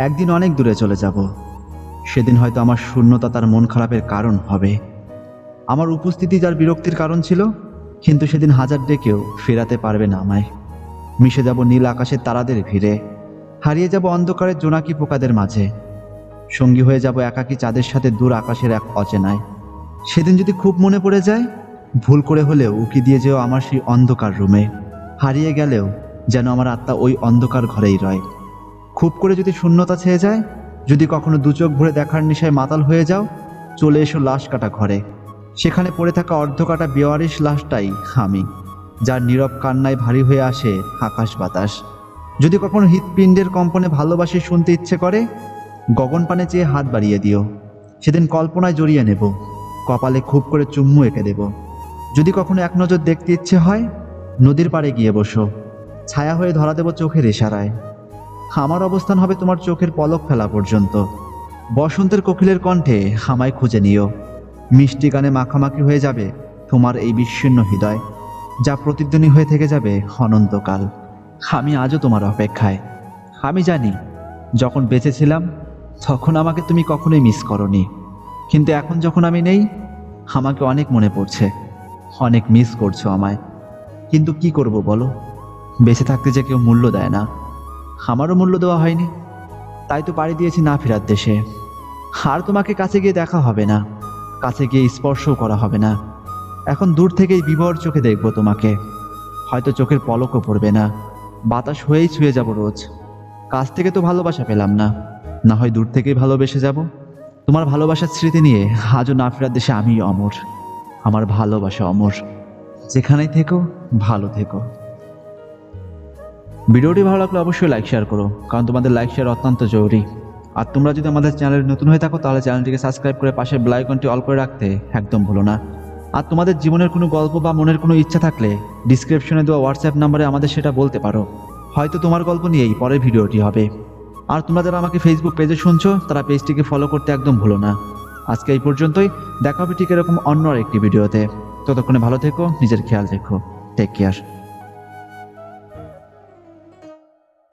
একদিন অনেক দূরে চলে যাব। সেদিন হয়তো আমার শূন্যতা তার মন খারাপের কারণ হবে। আমার উপস্থিতি যার বিরক্তির কারণ ছিল, কিন্তু সেদিন হাজার ডেকেও ফেরাতে পারবে না আমায়। মিশে যাব নীল আকাশের তারাদের ভিড়ে হারিয়ে যাব অন্ধকারের জোনাকি পোকাদের মাঝে। সঙ্গী হয়ে যাব একাকী চাঁদের সাথে দূর আকাশের এক অচেনায়। সেদিন যদি খুব মনে পড়ে যায়, ভুল করে হলেও উকি দিয়ে যেও আমার সেই অন্ধকার রুমে। হারিয়ে গেলেও যেন আমার আত্মা ওই অন্ধকার ঘরেই রয়। খুব করে যদি শূন্যতা ছেয়ে যায়, যদি কখনো দু চোখ ভরে দেখার নেশায় মাতাল হয়ে যাও, চলে এসো লাশ কাটা ঘরে। সেখানে পড়ে থাকা অর্ধকাটা বেওয়ারিশ লাশটাই আমি, যার নীরব কান্নায় ভারী হয়ে আসে আকাশ বাতাস। যদি কখনো হৃৎপিণ্ডের কম্পনে ভালোবাসি শুনতে ইচ্ছে করে, গগন পানে চেয়ে হাত বাড়িয়ে দিও। সেদিন কল্পনায় জড়িয়ে নেব, কপালে খুব করে চুম্মু এঁকে দেব। যদি কখনো এক নজর দেখতে ইচ্ছে হয়, নদীর পাড়ে গিয়ে বসো। ছায়া হয়ে ধরা দেব চোখের ইশারায়। আমার অবস্থান হবে তোমার চোখের পলক ফেলা পর্যন্ত। বসন্তের কোকিলের কণ্ঠে হামায় খুঁজে নিও। মিষ্টি গানে মাখামাখি হয়ে যাবে তোমার এই বিচ্ছিন্ন হৃদয়, যা প্রতিধ্বনি হয়ে থেকে যাবে অনন্তকাল। আমি আজও তোমার অপেক্ষায়। আমি জানি, যখন বেঁচেছিলাম, তখন আমাকে তুমি কখনোই মিস করনি। কিন্তু এখন যখন আমি নেই, আমাকে অনেক মনে পড়ছে, অনেক মিস করছ আমায়। কিন্তু কি করব বলো? বেঁচে থাকতে যে কেউ মূল্য দেয় না। আমারও মূল্য দেওয়া হয়নি। তাই তো পাড়ি দিয়েছি না ফেরার দেশে। আর তোমাকে কাছে গিয়ে দেখা হবে না। কাছে গিয়ে স্পর্শও করা হবে না। এখন দূর থেকেই বিবর চোখে দেখব তোমাকে। হয়তো চোখের পলকও পড়বে না। বাতাস হয়েই ছুঁয়ে যাব রোজ। কাছ থেকে তো ভালোবাসা পেলাম না। না হয় দূর থেকেই ভালোবেসে যাব। তোমার ভালোবাসার স্মৃতি নিয়ে আজও না ফেরার দেশে আমি অমর। আমার ভালোবাসা অমর। যেখানেই থেকো, ভালো থেকো। ভিডিওটি ভালো লাগলে অবশ্যই লাইক শেয়ার করো, কারণ তোমাদের লাইক শেয়ার অত্যন্ত জরুরি। আর তোমরা যদি আমাদের চ্যানেলে নতুন হয়ে থাকো, তাহলে চ্যানেলটিকে সাবস্ক্রাইব করে পাশে বেল আইকনটি অল করে রাখতে একদম ভুলো না। আর তোমাদের জীবনের কোনো গল্প বা মনের কোনো ইচ্ছা থাকলে ডিসক্রিপশনে দেওয়া হোয়াটসঅ্যাপ নাম্বারে আমাদের সেটা বলতে পারো। হয়তো তোমার গল্প নিয়েই পরের ভিডিওটি হবে। আর তোমরা যারা আমাকে ফেসবুক পেজে শুনছো, তারা পেজটিকে ফলো করতে একদম ভুলো না। আজকে এই পর্যন্তই, দেখা হবে ঠিক এরকম অন্য আরেকটি ভিডিওতে। ততক্ষণে ভালো থেকো, নিজের খেয়াল রেখো। Take care